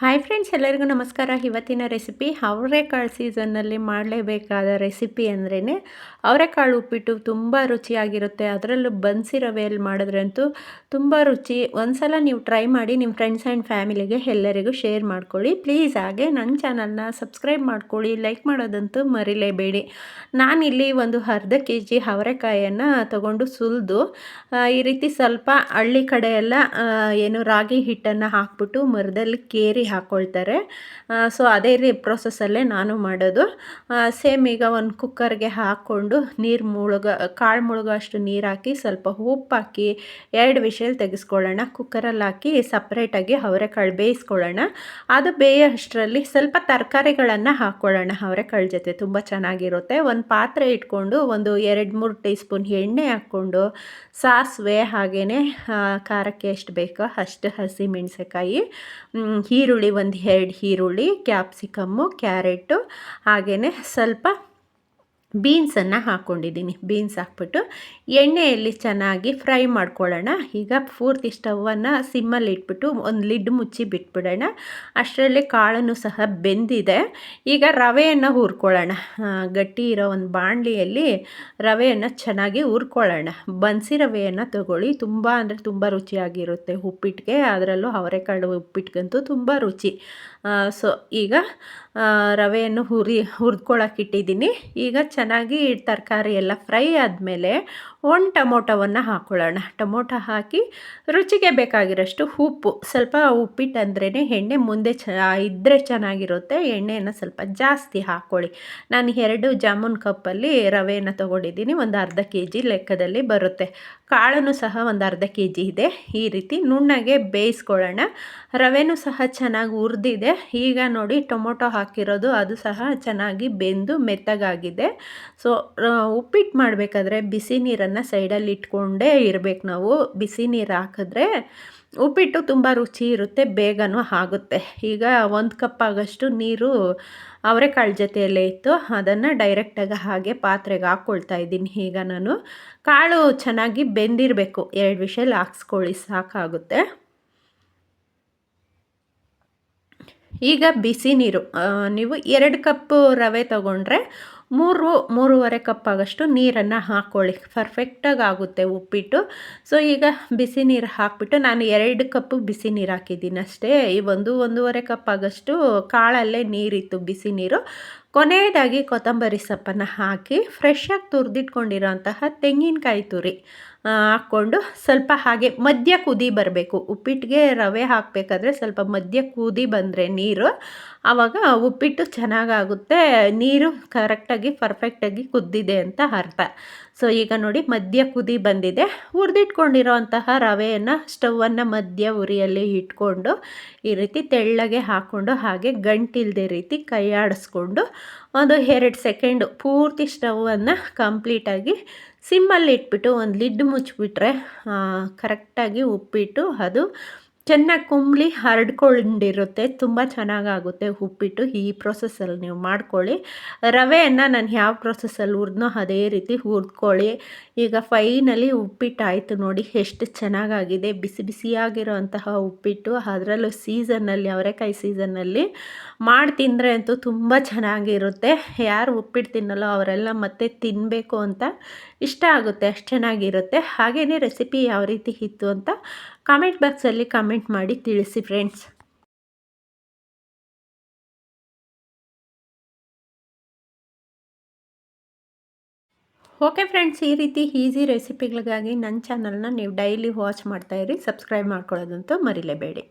Hi friends ಎಲ್ಲರಿಗೂ ನಮಸ್ಕಾರ. ಇವತ್ತಿನ ರೆಸಿಪಿ ಅವರೆಕಾಳು ಸೀಸನ್ನಲ್ಲಿ ಮಾಡಲೇಬೇಕಾದ ರೆಸಿಪಿ ಅಂದ್ರೇ ಅವರೆಕಾಳು ಉಪ್ಪಿಟ್ಟು ತುಂಬ ರುಚಿಯಾಗಿರುತ್ತೆ. ಅದರಲ್ಲೂ ಬನ್ಸಿ ರವೆಯಲ್ಲಿ ಮಾಡಿದ್ರಂತೂ ತುಂಬ ರುಚಿ. ಒಂದ್ಸಲ ನೀವು ಟ್ರೈ ಮಾಡಿ ನಿಮ್ಮ ಫ್ರೆಂಡ್ಸ್ ಆ್ಯಂಡ್ ಫ್ಯಾಮಿಲಿಗೆ ಎಲ್ಲರಿಗೂ ಶೇರ್ ಮಾಡ್ಕೊಳ್ಳಿ. ಪ್ಲೀಸ್ ಹಾಗೆ ನನ್ನ ಚಾನಲ್ನ ಸಬ್ಸ್ಕ್ರೈಬ್ ಮಾಡ್ಕೊಳ್ಳಿ. ಲೈಕ್ ಮಾಡೋದಂತೂ ಮರಿಲೇಬೇಡಿ. ನಾನಿಲ್ಲಿ ಒಂದು ಅರ್ಧ ಕೆ ಜಿ ಅವರೆಕಾಯನ್ನು ತಗೊಂಡು ಸುಲಿದು ಈ ರೀತಿ ಸ್ವಲ್ಪ ಹಳ್ಳಿ ಕಡೆ ಏನು ರಾಗಿ ಹಿಟ್ಟನ್ನು ಹಾಕ್ಬಿಟ್ಟು ಮರದಲ್ಲಿ ಕೇರಿ ಹಾಕ್ಕೊಳ್ತಾರೆ ಸೊ ಅದೇ ರೀ ಪ್ರೊಸೆಸ್ಸಲ್ಲೇ ನಾನು ಮಾಡೋದು. ಸೇಮ್ ಈಗ ಒಂದು ಕುಕ್ಕರ್ಗೆ ಹಾಕ್ಕೊಂಡು ನೀರು ಮುಳುಗ, ಕಾಳು ಮುಳುಗೋ ಅಷ್ಟು ನೀರು ಹಾಕಿ ಸ್ವಲ್ಪ ಉಪ್ಪು ಹಾಕಿ ಎರಡು ವಿಷಲ್ ತೆಗೆಸ್ಕೊಳ್ಳೋಣ. ಕುಕ್ಕರಲ್ಲಿ ಹಾಕಿ ಸಪ್ರೇಟಾಗಿ ಅವರೆಕಾಳು ಬೇಯಿಸ್ಕೊಳ್ಳೋಣ. ಅದು ಬೇಯೋ ಅಷ್ಟರಲ್ಲಿ ಸ್ವಲ್ಪ ತರಕಾರಿಗಳನ್ನು ಹಾಕ್ಕೊಳ್ಳೋಣ ಅವರೆಕಾಳು ಜೊತೆ. ತುಂಬ ಚೆನ್ನಾಗಿರುತ್ತೆ. ಒಂದು ಪಾತ್ರೆ ಇಟ್ಕೊಂಡು ಒಂದು ಎರಡು ಮೂರು ಟೀ ಸ್ಪೂನ್ ಎಣ್ಣೆ ಹಾಕ್ಕೊಂಡು ಸಾಸಿವೆ ಹಾಗೆಯೇ ಖಾರಕ್ಕೆ ಎಷ್ಟು ಬೇಕೋ ಅಷ್ಟು ಹಸಿ ಮೆಣಸೆಕಾಯಿ ಈರುಳ್ಳಿ ಈರುಳ್ಳಿ ಒಂದು ಎರಡು ಈರುಳ್ಳಿ ಕ್ಯಾಪ್ಸಿಕಮ್ಮು ಕ್ಯಾರೆಟು ಹಾಗೆಯೇ ಸ್ವಲ್ಪ ಬೀನ್ಸನ್ನು ಹಾಕ್ಕೊಂಡಿದ್ದೀನಿ ಬೀನ್ಸ್ ಹಾಕ್ಬಿಟ್ಟು ಎಣ್ಣೆಯಲ್ಲಿ ಚೆನ್ನಾಗಿ ಫ್ರೈ ಮಾಡ್ಕೊಳ್ಳೋಣ. ಈಗ ಪೂರ್ತಿ ಸ್ಟವನ್ನು ಸಿಮ್ಮಲ್ಲಿ ಇಟ್ಬಿಟ್ಟು ಒಂದು ಲಿಡ್ ಮುಚ್ಚಿ ಬಿಟ್ಬಿಡೋಣ. ಅಷ್ಟರಲ್ಲಿ ಕಾಳನ್ನು ಸಹ ಬೆಂದಿದೆ. ಈಗ ರವೆಯನ್ನು ಹುರ್ಕೊಳ್ಳೋಣ. ಗಟ್ಟಿ ಇರೋ ಒಂದು ಬಾಣಲಿಯಲ್ಲಿ ರವೆಯನ್ನು ಚೆನ್ನಾಗಿ ಹುರ್ಕೊಳ್ಳೋಣ. ಬನ್ಸಿ ರವೆಯನ್ನು ತಗೊಳ್ಳಿ. ತುಂಬ ಅಂದರೆ ತುಂಬ ರುಚಿಯಾಗಿರುತ್ತೆ ಉಪ್ಪಿಟ್ಟಿಗೆ ಅದರಲ್ಲೂ ಅವರೆಕಾಳು ಉಪ್ಪಿಟ್ಟಿಗಂತೂ ತುಂಬ ರುಚಿ. ಸೊ, ಈಗ ರವೆಯನ್ನು ಹುರಿ ಹುರ್ಕೊಳಕ್ಕಿಟ್ಟಿದ್ದೀನಿ ಈಗ ಚೆನ್ನಾಗಿ ತರಕಾರಿ ಎಲ್ಲ ಫ್ರೈ ಆದಮೇಲೆ ಒಂದು ಟೊಮೊಟೊವನ್ನು ಹಾಕ್ಕೊಳ್ಳೋಣ ಟೊಮೊಟೊ ಹಾಕಿ ರುಚಿಗೆ ಬೇಕಾಗಿರೋಷ್ಟು ಉಪ್ಪು. ಸ್ವಲ್ಪ ಉಪ್ಪಿಟ್ಟು ಅಂದ್ರೇ ಎಣ್ಣೆ ಮುಂದೆ ಚ ಇದ್ದರೆ ಚೆನ್ನಾಗಿರುತ್ತೆ. ಎಣ್ಣೆಯನ್ನು ಸ್ವಲ್ಪ ಜಾಸ್ತಿ ಹಾಕ್ಕೊಳ್ಳಿ ನಾನು ಎರಡು ಜಾಮೂನ್ ಕಪ್ಪಲ್ಲಿ ರವೆಯನ್ನು ತೊಗೊಂಡಿದ್ದೀನಿ. ಒಂದು ಅರ್ಧ ಕೆ ಜಿ ಲೆಕ್ಕದಲ್ಲಿ ಬರುತ್ತೆ. ಕಾಳನ್ನು ಸಹ ಒಂದು ಅರ್ಧ ಕೆ ಜಿ ಇದೆ. ಈ ರೀತಿ ನುಣ್ಣಗೆ ಬೇಯಿಸ್ಕೊಳ್ಳೋಣ. ರವೆನೂ ಸಹ ಚೆನ್ನಾಗಿ ಹುರಿದಿದೆ ಈಗ ನೋಡಿ ಟೊಮೊಟೊ ಹಾಕಿರೋದು, ಅದು ಸಹ ಚೆನ್ನಾಗಿ ಬೆಂದು ಮೆತ್ತಗಾಗಿದೆ. ಸೊ ಉಪ್ಪಿಟ್ಟು ಮಾಡಬೇಕಾದ್ರೆ ಬಿಸಿ ನೀರನ್ನು ಸೈಡಲ್ಲಿ ಇಟ್ಕೊಂಡೇ ಇರಬೇಕು ನಾವು. ಬಿಸಿ ನೀರು ಹಾಕಿದ್ರೆ ಉಪ್ಪಿಟ್ಟು ತುಂಬ ರುಚಿ ಇರುತ್ತೆ, ಬೇಗನೂ ಆಗುತ್ತೆ. ಈಗ ಒಂದು ಕಪ್ ಆಗಷ್ಟು ನೀರು ಅವರೆಕಾಳು ಜೊತೆಯಲ್ಲೇ ಇತ್ತು. ಅದನ್ನು ಡೈರೆಕ್ಟಾಗಿ ಹಾಗೆ ಪಾತ್ರೆಗೆ ಹಾಕ್ಕೊಳ್ತಾ ಇದ್ದೀನಿ. ಈಗ ನಾನು ಕಾಳು ಚೆನ್ನಾಗಿ ಬೆಂದಿರಬೇಕು. ಎರಡು ವಿಷಲ್ ಹಾಕ್ಸ್ಕೊಳ್ಳಿ, ಸಾಕಾಗುತ್ತೆ. ಈಗ ಬಿಸಿ ನೀರು ನೀವು ಎರಡು ಕಪ್ಪು ರವೆ ತಗೊಂಡ್ರೆ ಮೂರು, ಮೂರುವರೆ ಕಪ್ ಆಗಷ್ಟು ನೀರನ್ನು ಹಾಕ್ಕೊಳ್ಳಿ ಪರ್ಫೆಕ್ಟಾಗಿ ಆಗುತ್ತೆ ಉಪ್ಪಿಟ್ಟು. ಸೊ ಈಗ ಬಿಸಿ ನೀರು ಹಾಕ್ಬಿಟ್ಟು ನಾನು ಎರಡು ಕಪ್ಪು ಬಿಸಿ ನೀರು ಹಾಕಿದ್ದೀನಿ ಅಷ್ಟೇ. ಈ ಒಂದು, ಒಂದೂವರೆ ಕಪ್ ಆಗಷ್ಟು ಕಾಳಲ್ಲೇ ನೀರಿತ್ತು ಬಿಸಿ ನೀರು. ಕೊನೆಯದಾಗಿ ಕೊತ್ತಂಬರಿ ಸೊಪ್ಪನ್ನು ಹಾಕಿ ಫ್ರೆಶ್ಶಾಗಿ ತುರಿದಿಟ್ಕೊಂಡಿರೋಂತಹ ತೆಂಗಿನಕಾಯಿ ತುರಿ. ಹಾಕ್ಕೊಂಡು ಸ್ವಲ್ಪ ಹಾಗೆ ಮಧ್ಯ ಕುದಿ ಬರಬೇಕು. ಉಪ್ಪಿಟ್ಟಿಗೆ ರವೆ ಹಾಕಬೇಕಾದ್ರೆ ಸ್ವಲ್ಪ ಮಧ್ಯ ಕುದಿ ಬಂದರೆ ನೀರು ಆವಾಗ ಉಪ್ಪಿಟ್ಟು ಚೆನ್ನಾಗಾಗುತ್ತೆ, ನೀರು ಕರೆಕ್ಟಾಗಿ ಪರ್ಫೆಕ್ಟಾಗಿ ಕುದ್ದಿದೆ ಅಂತ ಅರ್ಥ. ಸೊ ಈಗ ನೋಡಿ ಮಧ್ಯ ಕುದಿ ಬಂದಿದೆ. ಹುರಿದಿಟ್ಕೊಂಡಿರೋ ಅಂತಹ ರವೆಯನ್ನು ಸ್ಟವನ್ನು ಮಧ್ಯ ಉರಿಯಲ್ಲಿ ಇಟ್ಕೊಂಡು ಈ ರೀತಿ ತೆಳ್ಳಗೆ ಹಾಕ್ಕೊಂಡು ಹಾಗೆ ಗಂಟಿಲ್ದೆ ರೀತಿ ಕೈಯಾಡಿಸ್ಕೊಂಡು ಒಂದು ಎರಡು ಸೆಕೆಂಡು ಪೂರ್ತಿ ಸ್ಟವನ್ನು ಕಂಪ್ಲೀಟಾಗಿ ಸಿಮ್ಮಲ್ಲಿ ಇಟ್ಬಿಟ್ಟು ಒಂದು ಲಿಡ್ ಮುಚ್ಚಿಬಿಟ್ರೆ ಕರೆಕ್ಟಾಗಿ ಉಪ್ಪಿಟ್ಟು ಅದು ಚೆನ್ನಾಗಿ ಕುಂಬಳಿ ಹರಡ್ಕೊಂಡಿರುತ್ತೆ, ತುಂಬ ಚೆನ್ನಾಗಾಗುತ್ತೆ ಉಪ್ಪಿಟ್ಟು. ಈ ಪ್ರೊಸೆಸ್ಸಲ್ಲಿ ನೀವು ಮಾಡ್ಕೊಳ್ಳಿ. ರವೆಯನ್ನು ನಾನು ಯಾವ ಪ್ರೊಸೆಸ್ಸಲ್ಲಿ ಹುರಿದ್ನೋ ಅದೇ ರೀತಿ ಹುರ್ದ್ಕೊಳ್ಳಿ. ಈಗ ಫೈನಲಿ ಉಪ್ಪಿಟ್ಟು ಆಯಿತು ನೋಡಿ, ಎಷ್ಟು ಚೆನ್ನಾಗಾಗಿದೆ. ಬಿಸಿ ಬಿಸಿಯಾಗಿರೋ ಅಂತಹ ಉಪ್ಪಿಟ್ಟು, ಅದರಲ್ಲೂ ಸೀಸನ್ನಲ್ಲಿ ಅವರೆಕಾಯಿ ಸೀಸನ್ನಲ್ಲಿ ಮಾಡಿ ತಿಂದರೆ ಅಂತೂ ತುಂಬ ಚೆನ್ನಾಗಿರುತ್ತೆ. ಯಾರು ಉಪ್ಪಿಟ್ಟು ತಿನ್ನಲ್ಲೋ, ಅವರೆಲ್ಲ ಮತ್ತೆ ತಿನ್ನಬೇಕು ಅಂತ ಇಷ್ಟ ಆಗುತ್ತೆ, ಅಷ್ಟು ಚೆನ್ನಾಗಿರುತ್ತೆ. ಹಾಗೆಯೇ ರೆಸಿಪಿ ಯಾವ ರೀತಿ ಇತ್ತು ಅಂತ ಕಾಮೆಂಟ್ ಬಾಕ್ಸಲ್ಲಿ ಕಮೆಂಟ್ ಮಾಡಿ ತಿಳಿಸಿ ಫ್ರೆಂಡ್ಸ್ ಓಕೆ ಫ್ರೆಂಡ್ಸ್ ಈ ರೀತಿ ಈಸಿ ರೆಸಿಪಿಗಳಿಗಾಗಿ ನನ್ನ ಚಾನಲ್ನ ನೀವು ಡೈಲಿ ವಾಚ್ ಮಾಡ್ತಾಯಿರಿ ಸಬ್ಸ್ಕ್ರೈಬ್ ಮಾಡ್ಕೊಳ್ಳೋದಂತೂ ಮರಿಲೇಬೇಡಿ.